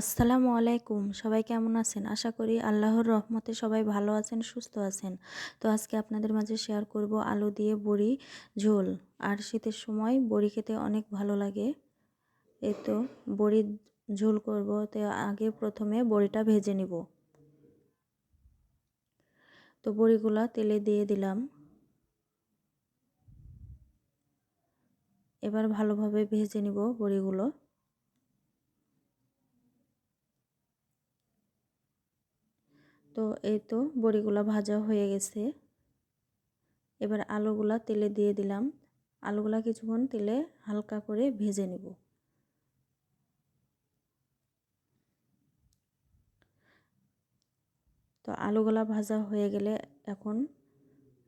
আসসালামু আলাইকুম। সবাই কেমন আছেন? আশা করি আল্লাহর রহমতে সবাই ভালো আছেন, সুস্থ আছেন। তো আজকে আপনাদের মাঝে শেয়ার করব আলু দিয়ে বড়ি ঝোল। আর শীতের সময় বড়ি খেতে অনেক ভালো লাগে। এই তো বড়ির ঝোল করব, তো আগে প্রথমে বড়িটা ভেজে নিব। তো বড়িগুলা তেলে দিয়ে দিলাম। এবার ভালোভাবে ভেজে নিব বড়িগুলো। তো এই তো বড়িগুলা ভাজা হয়ে গেছে। এবার আলুগুলা তেলে দিয়ে দিলাম। আলুগুলা কিছুক্ষণ তেলে হালকা করে ভেজে নেব। তো আলুগুলা ভাজা হয়ে গেলে এখন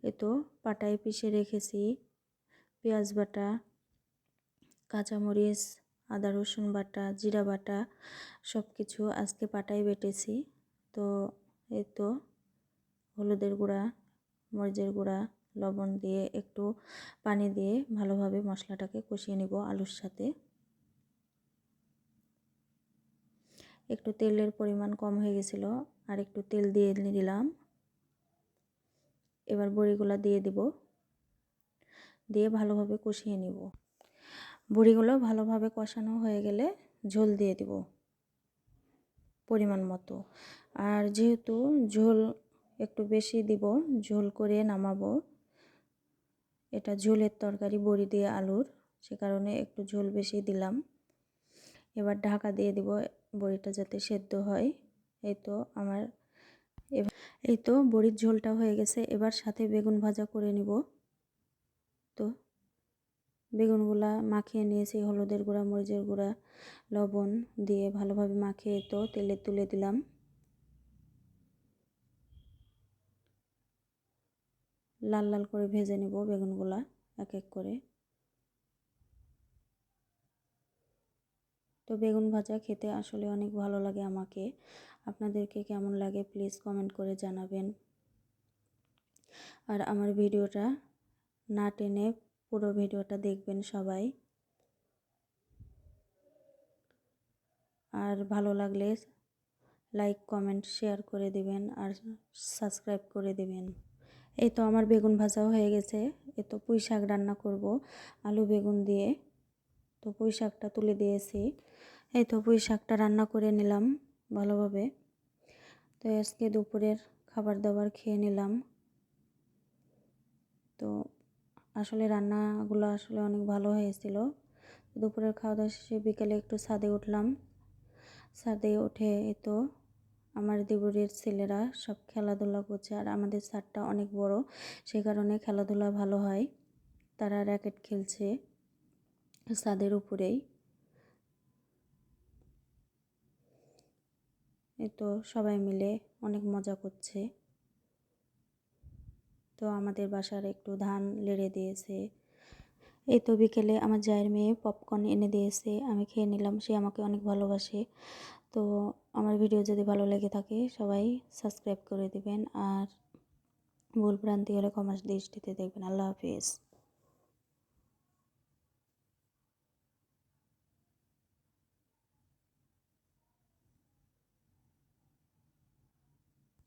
এ তো পাটায় পিষে রেখেছি। পেঁয়াজ বাটা, কাঁচামরিচ, আদা, রসুন বাটা, জিরা বাটা সব কিছু আজকে পাটায় বেটেছি। তো এই তো হলুদের গুঁড়া, মরিচের গুঁড়া, লবণ দিয়ে একটু পানি দিয়ে ভালোভাবে মশলাটাকে কষিয়ে নিব আলুর সাথে। একটু তেলের পরিমাণ কম হয়ে গেছিল, আর একটু তেল দিয়ে দিলাম এবার বড়িগুলো দিয়ে দিব, দিয়ে ভালোভাবে কষিয়ে নিব। বড়িগুলো ভালোভাবে কষানো হয়ে গেলে ঝোল দিয়ে দিব। পরিমাণ মতো। আর যেহেতু ঝোল একটু বেশি দিব, ঝোল করে নামাবো। এটা ঝোলের তরকারি, বড়ি দিয়ে আলুর, সে কারণে একটু ঝোল বেশি দিলাম। এবার ঢাকা দিয়ে দিব বড়িটা যাতে সেদ্ধ হয়। এই তো আমার এই তো বড়ির ঝোলটা হয়ে গেছে। এবার সাথে বেগুন ভাজা করে নিব। বেগুনগুলা মাখিয়ে নিয়েছি, হলুদের গুঁড়া, মরিচের গুঁড়া, লবণ দিয়ে ভালোভাবে মাখিয়ে তো তেলে তুলে দিলাম। লাল লাল করে ভেজে নেব বেগুনগুলা এক এক করে। তো বেগুন ভাজা খেতে আসলে অনেক ভালো লাগে আমাকে। আপনাদেরকে কেমন লাগে প্লিজ কমেন্ট করে জানাবেন। আর আমার ভিডিওটা না টেনে পুরো ভিডিওটা দেখবেন সবাই। আর ভালো লাগলে লাইক কমেন্ট শেয়ার করে দিবেন আর সাবস্ক্রাইব করে দিবেন। এই তো আমার বেগুন ভাজাও হয়ে গেছে। এ তো পুঁই শাক রান্না করব, আলু বেগুন দিয়ে। তো পুঁই শাকটা তুলে দিয়েছি। এই তো পুঁই শাকটা রান্না করে নিলাম ভালোভাবে। তো আজকে দুপুরের খাবার দাবার খেয়ে নিলাম। তো আসলে রান্নাগুলো আসলে অনেক ভালো হয়েছিল। দুপুরের খাওয়া দাওয়া শেষে বিকেলে একটু ছাদে উঠলাম। ছাদে উঠে তো আমার দেবরের ছেলেরা সব খেলাধুলা করছে আর আমাদের ছাদটা অনেক বড়, সেই কারণে খেলাধুলা ভালো হয়। তারা র্যাকেট খেলছে ছাদের উপরেই। এ তো সবাই মিলে অনেক মজা করছে। তো আমাদের বাসার একটু ধান লেড়ে দিয়েছে। এই তো বিকেলে আমার জায়ের মেয়ে পপকর্ন এনে দিয়েছে, আমি খেয়ে নিলাম, সে আমাকে অনেক ভালোবাসে। তো আমার ভিডিও যদি ভালো লেগে থাকে, সবাই সাবস্ক্রাইব করে দেবেন আর ভুল ভ্রান্তি হলে কমার্স দৃষ্টিতে দেখবেন। আল্লাহ হাফিজ।